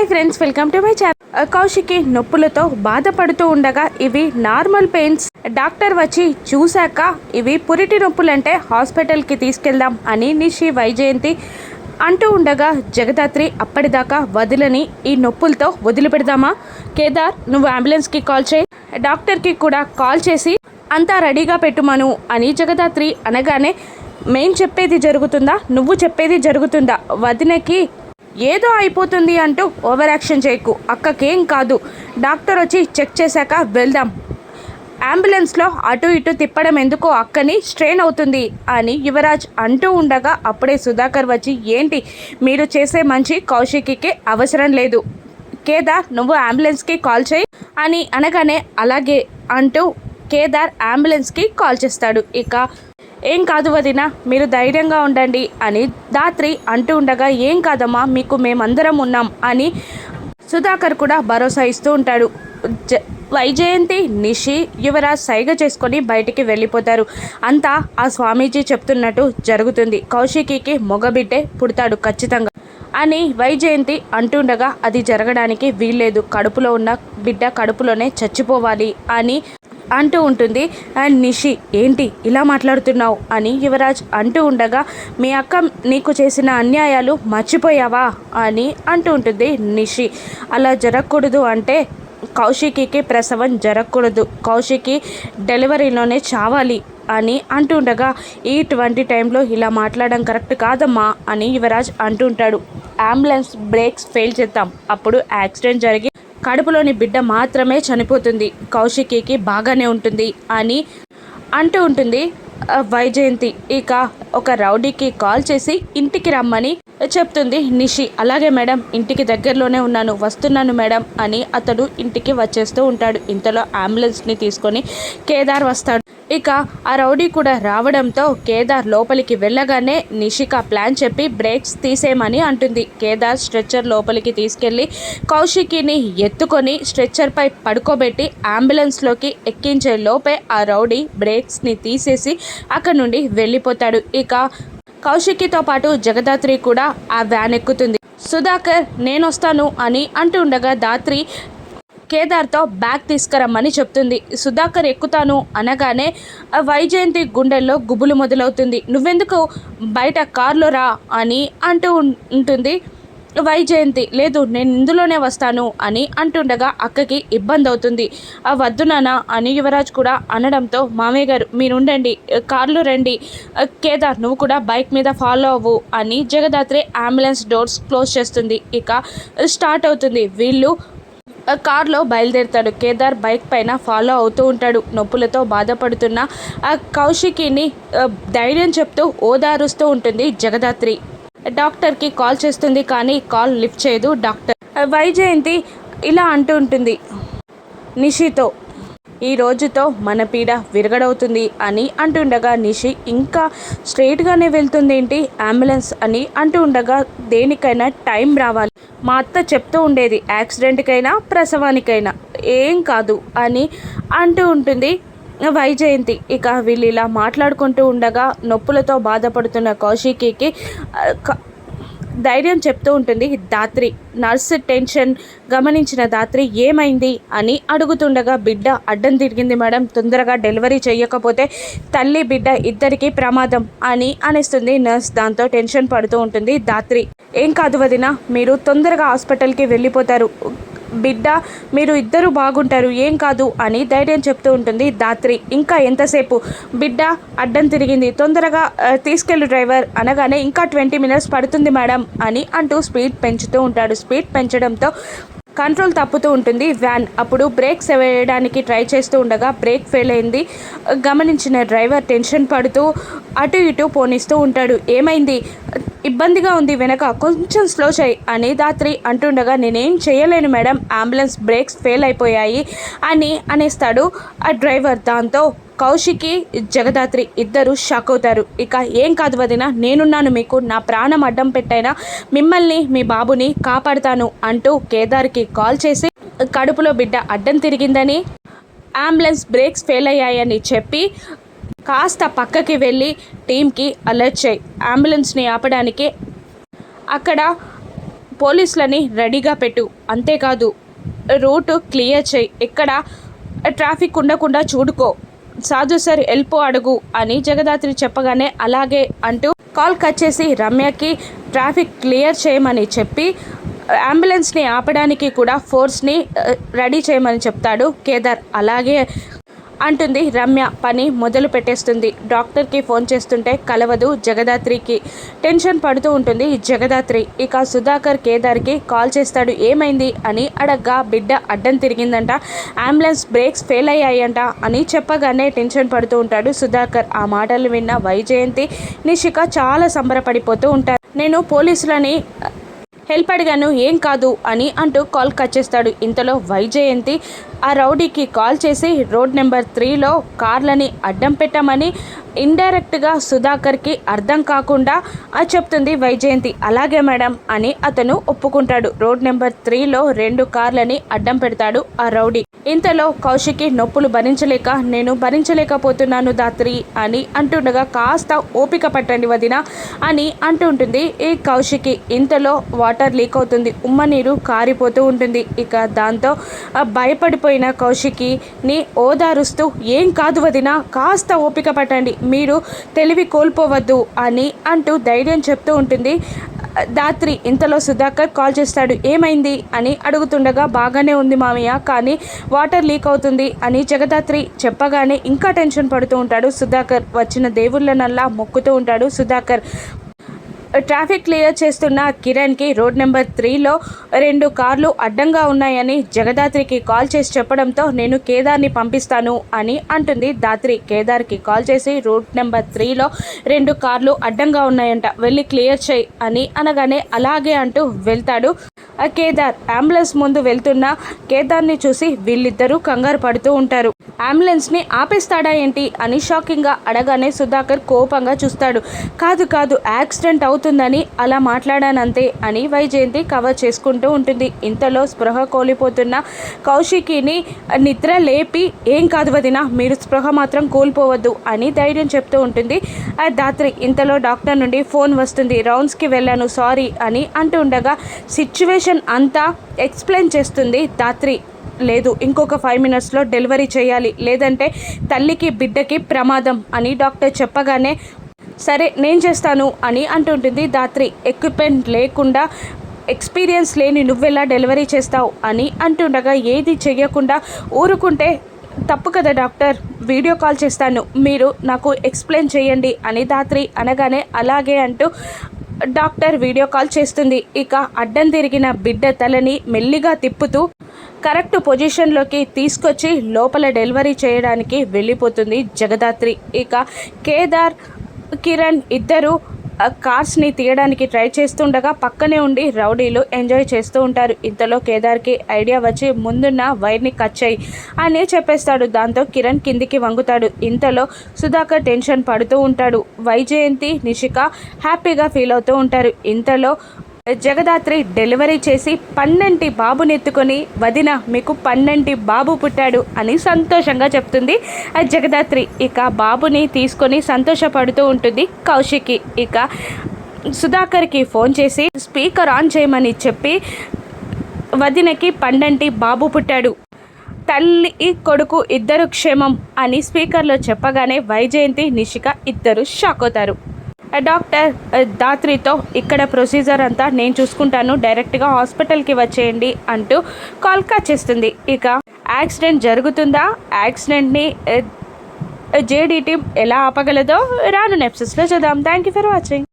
Hi friends welcome to my channel. Kaushiki నొప్పులతో బాధపడుతూ ఉండగా ఇవి నార్మల్ పెయిన్స్. డాక్టర్ వచ్చి చూశాక ఇవి పురిటి నొప్పులంటే హాస్పిటల్కి తీసుకెళ్దాం అని నిషి వైజయంతి అంటూ ఉండగా జగదాత్రి అప్పటిదాకా వదిలని ఈ నొప్పులతో వదిలిపెడదామా? కేదార్ నువ్వు అంబులెన్స్కి కాల్ చేయి. డాక్టర్కి కూడా కాల్ చేసి అంతా రెడీగా పెట్టుమను అని జగదాత్రి అనగానే మేం చెప్పేది జరుగుతుందా? నువ్వు చెప్పేది జరుగుతుందా? వదినకి ఏదో అయిపోతుంది అంటూ ఓవర్ యాక్షన్ చేయకు. అక్కకేం కాదు. డాక్టర్ వచ్చి చెక్ చేశాక వెళ్దాం. అంబులెన్స్లో అటు ఇటు తిప్పడం ఎందుకో అక్కని స్ట్రెయిన్ అవుతుంది అని యువరాజ్ అంటూ ఉండగా అప్పుడే సుధాకర్ వచ్చి ఏంటి? మీరు చేసే మంచి కౌశికికి అవసరం లేదు. కేదార్ నువ్వు అంబులెన్స్కి కాల్ చేయి అని అనగానే అలాగే అంటూ కేదార్ అంబులెన్స్కి కాల్ చేస్తాడు. ఇక ఏం కాదు వదిన మీరు ధైర్యంగా ఉండండి అని దాత్రి అంటూ ఉండగా ఏం కాదమ్మా మీకు మేమందరం ఉన్నాం అని సుధాకర్ కూడా భరోసా ఇస్తూ ఉంటాడు. జ వైజయంతి నిషి యువరాజ్ సైగ చేసుకొని బయటికి వెళ్ళిపోతారు. అంతా ఆ స్వామీజీ చెప్తున్నట్టు జరుగుతుంది. కౌశికికి మొగబిడ్డే పుడతాడు ఖచ్చితంగా అని వైజయంతి అంటుండగా అది జరగడానికి వీల్లేదు. కడుపులో ఉన్న బిడ్డ కడుపులోనే చచ్చిపోవాలి అని అంటూ ఉంటుంది. అండ్ నిషి ఏంటి ఇలా మాట్లాడుతున్నావు? అని యువరాజ్ అంటూ ఉండగా మీ అక్క నీకు చేసిన అన్యాయాలు మర్చిపోయావా? అని అంటూ ఉంటుంది నిషి. అలా జరగకూడదు అంటే కౌశికికి ప్రసవం జరగకూడదు. కౌశికి డెలివరీలోనే చావాలి అని అంటుండగా ట్వంటీ టైంలో ఇలా మాట్లాడడం కరెక్ట్ కాదమ్మా అని యువరాజ్ అంటుంటాడు అంబులెన్స్ బ్రేక్స్ ఫెయిల్ చేద్దాం. అప్పుడు యాక్సిడెంట్ జరిగి కడుపులోని బిడ్డ మాత్రమే చనిపోతుంది. కౌశికికి బాగానే ఉంటుంది అని అంటూ ఉంటుంది వైజయంతి. ఇక ఒక రౌడీకి కాల్ చేసి ఇంటికి రమ్మని చెప్తుంది నిషి. అలాగే మేడం ఇంటికి దగ్గరలోనే ఉన్నాను వస్తున్నాను మేడం అని అతడు ఇంటికి వచ్చేస్తూ ఉంటాడు. ఇంతలో అంబులెన్స్ని తీసుకొని కేదార్ వస్తాడు. ఇక ఆ రౌడీ కూడా రావడంతో కేదార్ లోపలికి వెళ్ళగానే నిషిక ప్లాన్ చెప్పి బ్రేక్స్ తీసేయమని అంటుంది. కేదార్ స్ట్రెచ్చర్ లోపలికి తీసుకెళ్ళి కౌశికిని ఎత్తుకొని స్ట్రెచ్చర్పై పడుకోబెట్టి అంబులెన్స్లోకి ఎక్కించే లోపే ఆ రౌడీ బ్రేక్స్ని తీసేసి అక్కడి నుండి వెళ్ళిపోతాడు. ఇక కౌశికితో పాటు జగదాత్రి కూడా ఆ వ్యాన్ ఎక్కుతుంది. సుధాకర్ నేనొస్తాను అని అంటుండగా దాత్రి కేదార్తో బ్యాగ్ తీసుకురమ్మని చెప్తుంది. సుధాకర్ ఎక్కుతాను అనగానే వైజయంతి గుండెల్లో గుబులు మొదలవుతుంది. నువ్వెందుకు బయట కార్లో రా అని అంటూ ఉంటుంది. వైజయంతి లేదు నేను ఇందులోనే వస్తాను అని అంటుండగా అక్కకి ఇబ్బంది అవుతుంది ఆ వద్దు నానా అని యువరాజ్ కూడా అనడంతో మామయ్య గారు మీరు ఉండండి. కార్లు రండి. కేదార్ నువ్వు కూడా బైక్ మీద ఫాలో అవ్వు అని జగదాత్రి అంబులెన్స్ డోర్స్ క్లోజ్ చేస్తుంది. ఇక స్టార్ట్ అవుతుంది. వీళ్ళు కార్లో బయలుదేరుతాడు. కేదార్ బైక్ పైన ఫాలో అవుతూ ఉంటాడు. నొప్పులతో బాధపడుతున్న ఆ కౌశికిని ధైర్యం చెప్తూ ఓదారుస్తూ ఉంటుంది జగదాత్రి. డాక్టర్కి కాల్ చేస్తుంది కానీ కాల్ లిఫ్ట్ చేయదు డాక్టర్. వైజయంతి ఇలా అంటూ ఉంటుంది. నిషితో ఈ రోజుతో మన పీడ విరగడవుతుంది అని అంటుండగా నిషి ఇంకా స్ట్రైట్గానే వెళ్తుంది ఏంటి? అంబులెన్స్ అని అంటూ ఉండగా దేనికైనా టైం రావాలి. మా అత్త చెప్తూ ఉండేది యాక్సిడెంట్కైనా ప్రసవానికైనా ఏం కాదు అని అంటూ ఉంటుంది వైజయంతి. ఇక వీళ్ళు ఇలా మాట్లాడుకుంటూ ఉండగా నొప్పులతో బాధపడుతున్న కౌశికికి ధైర్యం చెప్తూ ఉంటుంది దాత్రి నర్స్ టెన్షన్ గమనించిన దాత్రి ఏమైంది అని అడుగుతుండగా బిడ్డ అడ్డం తిరిగింది మేడం తొందరగా డెలివరీ చేయకపోతే తల్లి బిడ్డ ఇద్దరికీ ప్రమాదం అని అనిస్తుంది నర్స్. దాంతో టెన్షన్ పడుతూ ఉంటుంది దాత్రి ఏం కాదు వదిన మీరు తొందరగా హాస్పిటల్కి వెళ్ళిపోతారు. బిడ్డ మీరు ఇద్దరు బాగుంటారు ఏం కాదు అని ధైర్యం చెప్తూ ఉంటుంది దాత్రి ఇంకా ఎంతసేపు? బిడ్డ అడ్డం తిరిగింది. తొందరగా తీసుకెళ్ళు డ్రైవర్ అనగానే ఇంకా ట్వంటీ మినిట్స్ పడుతుంది మేడం అని అంటూ స్పీడ్ పెంచుతూ ఉంటాడు. స్పీడ్ పెంచడంతో కంట్రోల్ తప్పుతూ ఉంటుంది వ్యాన్. అప్పుడు బ్రేక్స్ వేయడానికి ట్రై చేస్తూ ఉండగా బ్రేక్ ఫెయిల్ అయింది. గమనించిన డ్రైవర్ టెన్షన్ పడుతూ అటు ఇటు పోనిస్తూ ఉంటాడు. ఏమైంది? ఇబ్బందిగా ఉంది వెనక కొంచెం స్లో చేయి అని దాత్రి అంటుండగా నేనేం చేయలేను మేడం అంబులెన్స్ బ్రేక్స్ ఫెయిల్ అయిపోయాయి అని అనేస్తాడు ఆ డ్రైవర్. దాంతో కౌశికి జగదాత్రి ఇద్దరు షాక్ అవుతారు. ఇక ఏం కాదు వదిన నేనున్నాను మీకు నా ప్రాణం అడ్డం పెట్టైనా మిమ్మల్ని మీ బాబుని కాపాడుతాను అంటూ కేదార్కి కాల్ చేసి కడుపులో బిడ్డ అడ్డం తిరిగిందని అంబులెన్స్ బ్రేక్స్ ఫెయిల్ అయ్యాయని చెప్పి కాస్త పక్కకి వెళ్ళి టీంకి అలర్ట్ చేయి. అంబులెన్స్ని ఆపడానికి అక్కడ పోలీసులని రెడీగా పెట్టు. అంతేకాదు రూటు క్లియర్ చేయి. ఎక్కడ ట్రాఫిక్ ఉండకుండా చూడుకో. సాధు సార్ వెళ్ళిపో అడుగు అని జగదాత్రి చెప్పగానే అలాగే అంటూ కాల్ కట్ చేసి రమ్యకి ట్రాఫిక్ క్లియర్ చేయమని చెప్పి అంబులెన్స్ని ఆపడానికి కూడా ఫోర్స్ని రెడీ చేయమని చెప్తాడు కేదార్. అలాగే అంటుంది రమ్య. పని మొదలు పెట్టేస్తుంది. డాక్టర్కి ఫోన్ చేస్తుంటే కలవదు జగదాత్రికి. టెన్షన్ పడుతూ ఉంటుంది జగదాత్రి. ఇక సుధాకర్ కేదార్కి కాల్ చేస్తాడు. ఏమైంది? అని అడగ్గా బిడ్డ అడ్డం తిరిగిందంట. అంబులెన్స్ బ్రేక్స్ ఫెయిల్ అయ్యాయంట అని చెప్పగానే టెన్షన్ పడుతూ ఉంటాడు సుధాకర్. ఆ మాటలు విన్న వైజయంతి నిషిక చాలా సంబరపడిపోతూ ఉంటారు. నేను పోలీసులని హెల్ప్ అడిగాను. ఏం కాదు అని అంటూ కాల్ కట్ చేస్తాడు. ఇంతలో వైజయంతి ఆ రౌడీకి కాల్ చేసి రోడ్ నెంబర్ త్రీలో కార్లని అడ్డం పెట్టమని ఇండైరెక్ట్గా సుధాకర్కి అర్థం కాకుండా అది చెప్తుంది వైజయంతి. అలాగే మేడం అని అతను ఒప్పుకుంటాడు. రోడ్ నెంబర్ త్రీలో రెండు కార్లని అడ్డం పెడతాడు ఆ రౌడీ. ఇంతలో కౌశికి నొప్పులు భరించలేక నేను భరించలేకపోతున్నాను దాత్రి అని అంటుండగా కాస్త ఓపిక పట్టండి వదిన అని అంటుంటుంది ఈ కౌశికి ఇంతలో వాటర్ లీక్ అవుతుంది. ఉమ్మ నీరు కారిపోతూ ఉంటుంది. ఇక దాంతో భయపడిపోయిన కౌశికిని ఓదారుస్తూ ఏం కాదు వదిన కాస్త ఓపిక పట్టండి మీరు తెలివి కోల్పోవద్దు అని అంటూ ధైర్యం చెప్తూ ఉంటుంది. దాత్రి ఇంతలో సుధాకర్ కాల్ చేస్తాడు ఏమైంది? అని అడుగుతుండగా బాగానే ఉంది మామయ్య కానీ వాటర్ లీక్ అవుతుంది అని జగదాత్రి చెప్పగానే ఇంకా టెన్షన్ పడుతూ ఉంటాడు. సుధాకర్ వచ్చిన దేవుళ్ళనల్లా మొక్కుతూ ఉంటాడు సుధాకర్. ట్రాఫిక్ క్లియర్ చేస్తున్న కిరణ్కి రోడ్ నెంబర్ త్రీలో రెండు కార్లు అడ్డంగా ఉన్నాయని జగదాత్రికి కాల్ చేసి చెప్పడంతో నేను కేదార్ని పంపిస్తాను అని అంటుంది దాత్రి. కేదార్కి కాల్ చేసి రోడ్ నెంబర్ త్రీలో రెండు కార్లు అడ్డంగా ఉన్నాయంట వెళ్ళి క్లియర్ చేయి అని అనగానే అలాగే అంటూ వెళ్తాడు కేదార్ అంబులెన్స్ ముందు వెళ్తున్న కేదార్ని చూసి వీళ్ళిద్దరూ కంగారు పడుతూ ఉంటారు. అంబులెన్స్ని ఆపేస్తాడా ఏంటి అని షాకింగ్గా అడగానే సుధాకర్ కోపంగా చూస్తాడు. కాదు కాదు యాక్సిడెంట్ అవుతుందని అలా మాట్లాడానంతే అని వైజయంతి కవర్ చేసుకుంటూ ఉంటుంది. ఇంతలో స్పృహ కోల్పోతున్న కౌశికిని నిద్ర లేపి ఏం కాదు వదిన మీరు స్పృహ మాత్రం కోల్పోవద్దు అని ధైర్యం చెప్తూ ఉంటుంది. ఆ దాత్రి ఇంతలో డాక్టర్ నుండి ఫోన్ వస్తుంది. రౌండ్స్కి వెళ్ళాను సారీ అని అంటూ ఉండగా సిచ్యువేషన్ అంతా ఎక్స్ప్లెయిన్ చేస్తుంది దాత్రి. లేదు ఇంకొక ఫైవ్ మినిట్స్లో డెలివరీ చేయాలి. లేదంటే తల్లికి బిడ్డకి ప్రమాదం అని డాక్టర్ చెప్పగానే సరే నేను చేస్తాను అని అంటుంటుంది దాత్రి. ఎక్విప్మెంట్ లేకుండా ఎక్స్పీరియన్స్ లేని నువ్వెలా డెలివరీ చేస్తావు అని అంటుండగా ఏది చేయకుండా ఊరుకుంటే తప్పు కదా డాక్టర్? వీడియో కాల్ చేస్తాను. మీరు నాకు ఎక్స్ప్లెయిన్ చేయండి అని దాత్రి అనగానే అలాగే అంటూ డాక్టర్ వీడియో కాల్ చేస్తుంది. ఇక అడ్డం తిరిగిన బిడ్డ తలని మెల్లిగా తిప్పుతూ కరెక్ట్ పొజిషన్లోకి తీసుకొచ్చి లోపల డెలివరీ చేయడానికి వెళ్ళిపోతుంది జగదాత్రి. ఇక కేదార్ కిరణ్ ఇద్దరు కార్స్ని తీయడానికి ట్రై చేస్తుండగా పక్కనే ఉండి రౌడీలు ఎంజాయ్ చేస్తూ ఉంటారు. ఇంతలో కేదార్కి ఐడియా వచ్చి ముందున్న వైర్ని కట్ చేయి అని చెప్పేస్తాడు. దాంతో కిరణ్ కిందికి వంగుతాడు. ఇంతలో సుధాకర్ టెన్షన్ పడుతూ ఉంటాడు. వైజయంతి నిషిక హ్యాపీగా ఫీల్ అవుతూ ఉంటారు. ఇంతలో జగదాత్రి డెలివరీ చేసి పన్నెంటి బాబునెత్తుకొని వదిన మీకు పన్నెంటి బాబు పుట్టాడు అని సంతోషంగా చెప్తుంది. జగదాత్రి ఇక బాబుని తీసుకొని సంతోషపడుతూ ఉంటుంది కౌశికి. ఇక సుధాకర్కి ఫోన్ చేసి స్పీకర్ ఆన్ చేయమని చెప్పి వదినకి పన్నెంటి బాబు పుట్టాడు. తల్లి కొడుకు ఇద్దరు క్షేమం అని స్పీకర్లో చెప్పగానే వైజయంతి నిషిక ఇద్దరు షాక్ అవుతారు. డాక్టర్ దాత్రితో uh, ఇక్కడ ప్రొసీజర్ అంతా నేను చూసుకుంటాను. డైరెక్ట్గా హాస్పిటల్కి వచ్చేయండి అంటూ కాల్ కట్ చేస్తుంది. ఇక యాక్సిడెంట్ జరుగుతుందా? యాక్సిడెంట్ని జేడీ టీం ఎలా ఆపగలదో రాను నెప్సెస్లో చూద్దాం. Thank you for watching